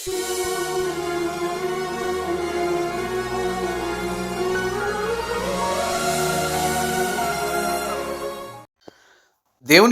దేవుని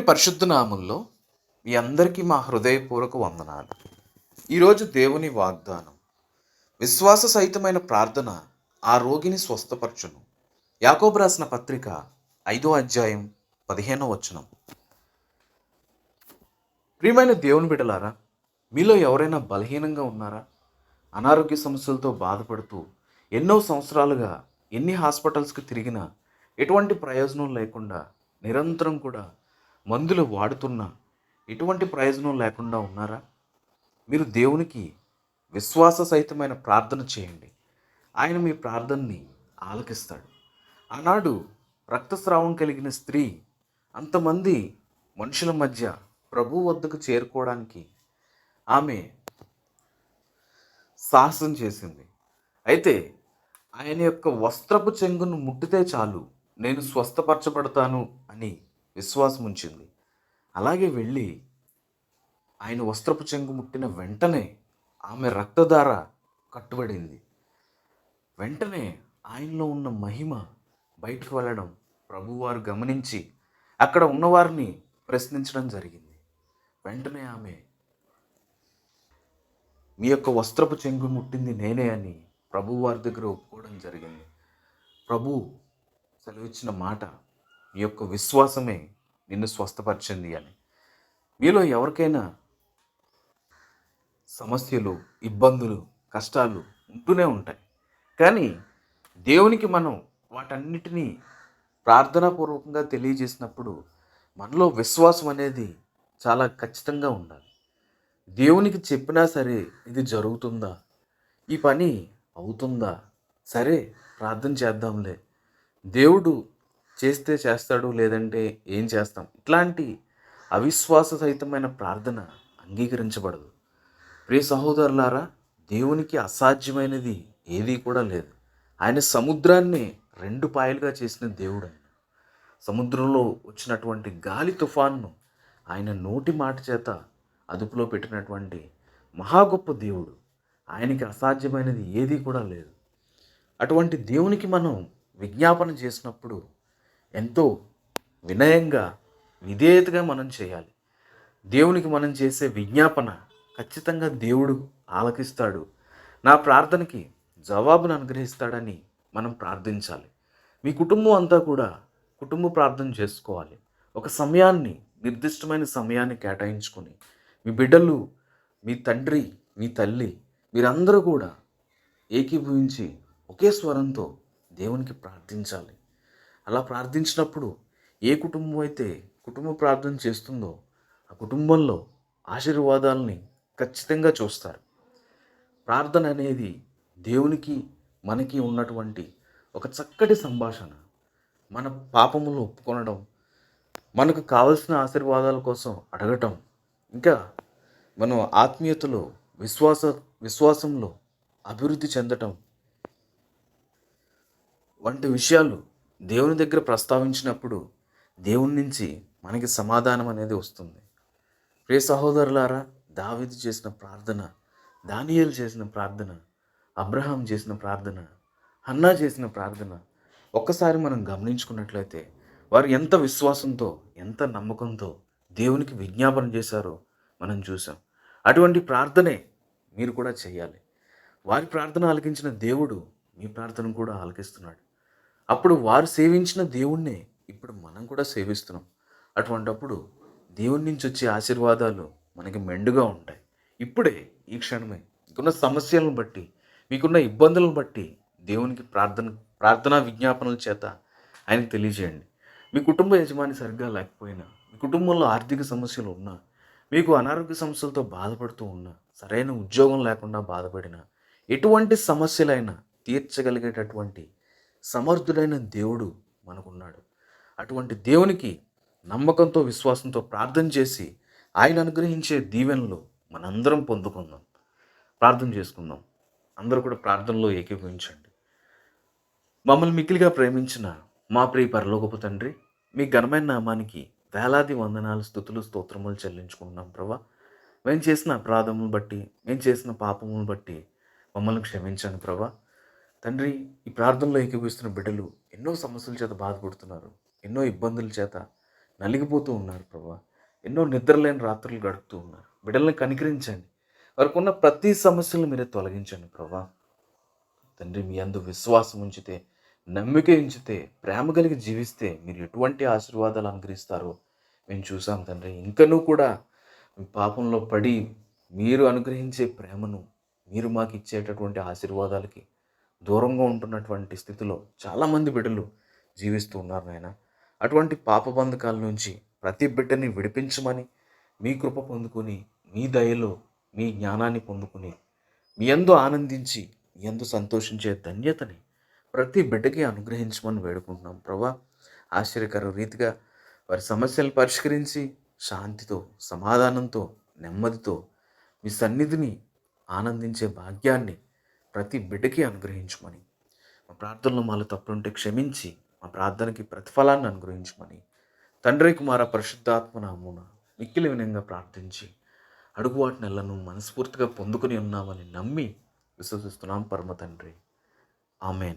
పరిశుద్ధ నామంలో మీ అందరికీ మా హృదయపూర్వక వందనాలు. ఈరోజు దేవుని వాగ్దానం విశ్వాస సహితమైన ప్రార్థన ఆ రోగిని స్వస్థపరచును. యాకోబు రాసిన పత్రిక ఐదో అధ్యాయం పదిహేనో వచనం. ప్రియమైన దేవుని బిడలారా మీలో ఎవరైనా బలహీనంగా ఉన్నారా? అనారోగ్య సమస్యలతో బాధపడుతూ ఎన్నో సంవత్సరాలుగా ఎన్ని హాస్పిటల్స్కి తిరిగినా ఎటువంటి ప్రయోజనం లేకుండా నిరంతరం కూడా మందులు వాడుతున్నా ఎటువంటి ప్రయోజనం లేకుండా ఉన్నారా? మీరు దేవునికి విశ్వాస సహితమైన ప్రార్థన చేయండి. ఆయన మీ ప్రార్థనని ఆలకిస్తాడు. ఆనాడు రక్తస్రావం కలిగిన స్త్రీ అంతమంది మనుషుల మధ్య ప్రభు వద్దకు చేరుకోవడానికి ఆమె సాహసం చేసింది. అయితే ఆయన యొక్క వస్త్రపు చెంగును ముట్టితే చాలు నేను స్వస్థపరచబడతాను అని విశ్వాసం ఉంచింది. అలాగే వెళ్ళి ఆయన వస్త్రపు చెంగు ముట్టిన వెంటనే ఆమె రక్తధార కట్టుబడింది. వెంటనే ఆయనలో ఉన్న మహిమ బయటకు వెళ్ళడం ప్రభువారు గమనించి అక్కడ ఉన్నవారిని ప్రశ్నించడం జరిగింది. వెంటనే ఆమె మీ యొక్క వస్త్రపు చెంగు ముట్టింది నేనే అని ప్రభు వారి దగ్గర ఒప్పుకోవడం జరిగింది. ప్రభు సెలవిచ్చిన మాట మీ యొక్క విశ్వాసమే నిన్ను స్వస్థపరిచింది అని. మీలో ఎవరికైనా సమస్యలు ఇబ్బందులు కష్టాలు ఉంటూనే ఉంటాయి. కానీ దేవునికి మనం వాటన్నిటినీ ప్రార్థనాపూర్వకంగా తెలియజేసినప్పుడు మనలో విశ్వాసం అనేది చాలా ఖచ్చితంగా ఉండాలి. దేవునికి చెప్పినా సరే ఇది జరుగుతుందా? ఈ పని అవుతుందా? సరే ప్రార్థన చేద్దాంలే. దేవుడు చేస్తే చేస్తాడు లేదంటే ఏం చేస్తాం? ఇట్లాంటి అవిశ్వాస సహితమైన ప్రార్థన అంగీకరించబడదు. ప్రియ సహోదరులారా దేవునికి అసాధ్యమైనది ఏదీ కూడా లేదు. ఆయన సముద్రాన్ని రెండు పాయలుగా చేసిన దేవుడు ఆయన. సముద్రంలో వచ్చినటువంటి గాలి తుఫాన్ను ఆయన నోటి మాట చేత అదుపులో పెట్టినటువంటి మహా గొప్ప దేవుడు. ఆయనకి అసాధ్యమైనది ఏదీ కూడా లేదు. అటువంటి దేవునికి మనం విజ్ఞాపన చేసినప్పుడు ఎంతో వినయంగా విధేయతగా మనం చేయాలి. దేవునికి మనం చేసే విజ్ఞాపన ఖచ్చితంగా దేవుడు ఆలకిస్తాడు. నా ప్రార్థనకి జవాబును అనుగ్రహిస్తాడని మనం ప్రార్థించాలి. మీ కుటుంబం అంతా కూడా కుటుంబ ప్రార్థన చేసుకోవాలి. ఒక సమయాన్ని నిర్దిష్టమైన సమయాన్ని కేటాయించుకొని మీ బిడ్డలు మీ తండ్రి మీ తల్లి మీరందరూ కూడా ఏకీభవించి ఒకే స్వరంతో దేవునికి ప్రార్థించాలి. అలా ప్రార్థించినప్పుడు ఏ కుటుంబం అయితే కుటుంబ ప్రార్థన చేస్తుందో ఆ కుటుంబంలో ఆశీర్వాదాలని ఖచ్చితంగా చూస్తారు. ప్రార్థన అనేది దేవునికి మనకి ఉన్నటువంటి ఒక చక్కటి సంభాషణ. మన పాపములు ఒప్పుకొనడం మనకు కావలసిన ఆశీర్వాదాల కోసం అడగటం ఇంకా మనం ఆత్మీయతలో విశ్వాస విశ్వాసంలో అభివృద్ధి చెందటం వంటి విషయాలు దేవుని దగ్గర ప్రస్తావించినప్పుడు దేవుని నుంచి మనకి సమాధానం అనేది వస్తుంది. ప్రియ సహోదరులారా దావిది చేసిన ప్రార్థన దానియలు చేసిన ప్రార్థన అబ్రహాం చేసిన ప్రార్థన హన్నా చేసిన ప్రార్థన ఒక్కసారి మనం గమనించుకున్నట్లయితే వారు ఎంత విశ్వాసంతో ఎంత నమ్మకంతో దేవునికి విజ్ఞాపన చేశారో మనం చూసాం అటువంటి ప్రార్థనే మీరు కూడా చేయాలి. వారి ప్రార్థన ఆలకించిన దేవుడు మీ ప్రార్థన కూడా ఆలకిస్తున్నాడు. అప్పుడు వారు సేవించిన దేవుణ్ణే ఇప్పుడు మనం కూడా సేవిస్తున్నాం. అటువంటప్పుడు దేవుని నుంచి వచ్చే ఆశీర్వాదాలు మనకి మెండుగా ఉంటాయి. ఇప్పుడే ఈ క్షణమే మీకున్న సమస్యలను బట్టి మీకున్న ఇబ్బందులను బట్టి దేవునికి ప్రార్థన ప్రార్థనా విజ్ఞాపనల చేత ఆయనకు తెలియజేయండి. మీ కుటుంబ యజమాని సరిగ్గా లేకపోయినా కుటుంబంలో ఆర్థిక సమస్యలు ఉన్నా మీకు అనారోగ్య సమస్యలతో బాధపడుతూ ఉన్నా సరైన ఉద్యోగం లేకుండా బాధపడిన ఎటువంటి సమస్యలైనా తీర్చగలిగేటటువంటి సమర్థుడైన దేవుడు మనకున్నాడు. అటువంటి దేవునికి నమ్మకంతో విశ్వాసంతో ప్రార్థన చేసి ఆయన అనుగ్రహించే దీవెనలు మనందరం పొందుకుందాం. ప్రార్థన చేసుకుందాం. అందరూ కూడా ప్రార్థనలో ఏకీభవించండి. మమ్మల్ని మిక్కిలిగా ప్రేమించిన మా ప్రియ పరలోకపు తండ్రి మీ ఘనమైన నామానికి వేలాది వందనాలు స్థుతులు స్తోత్రములు చెల్లించుకుంటున్నాం ప్రభా. మేము చేసిన అపరాధములను బట్టి మేము చేసిన పాపమును బట్టి మమ్మల్ని క్షమించాను ప్రభా. తండ్రి ఈ ప్రార్థనలో ఏకీపిస్తున్న బిడ్డలు ఎన్నో సమస్యల చేత బాధపడుతున్నారు ఎన్నో ఇబ్బందుల చేత నలిగిపోతూ ఉన్నారు ప్రభా. ఎన్నో నిద్రలేని రాత్రులు గడుపుతూ ఉన్నారు. బిడ్డల్ని కనికరించండి. వారికి ఉన్న ప్రతి సమస్యలను మీరే తొలగించండి ప్రభా. తండ్రి మీ అందు విశ్వాసం ఉంచితే నమ్మిక ఎంచితే ప్రేమ కలిగి జీవిస్తే మీరు ఎటువంటి ఆశీర్వాదాలు అనుగ్రహిస్తారో మేము చూసాం తండ్రి. ఇంకనూ కూడా పాపంలో పడి మీరు అనుగ్రహించే ప్రేమను మీరు మాకు ఇచ్చేటటువంటి ఆశీర్వాదాలకి దూరంగా ఉంటున్నటువంటి స్థితిలో చాలామంది బిడ్డలు జీవిస్తూ ఉన్నారు నాయన. అటువంటి పాప బంధకాల నుంచి ప్రతి బిడ్డని విడిపించమని మీ కృప పొందుకొని మీ దయలో మీ జ్ఞానాన్ని పొందుకొని మీ ఎందు ఆనందించి మీ ఎందు సంతోషించే ధన్యతని ప్రతి బిడ్డకి అనుగ్రహించమని వేడుకుంటున్నాం. ప్రభా ఆశ్చర్యకర రీతిగా వారి సమస్యలు పరిష్కరించి శాంతితో సమాధానంతో నెమ్మదితో మీ సన్నిధిని ఆనందించే భాగ్యాన్ని ప్రతి బిడ్డకి అనుగ్రహించమని మా ప్రార్థనలో మాలో తప్పులుంటే క్షమించి మా ప్రార్థనకి ప్రతిఫలాన్ని అనుగ్రహించమని తండ్రి కుమార పరిశుద్ధాత్మ నామూన మిక్కిలి వినంగా ప్రార్థించి అడుగువాటి నెలను మనస్ఫూర్తిగా పొందుకుని ఉన్నామని నమ్మి విశ్వసిస్తున్నాం పరమ తండ్రి. ఆమెన్.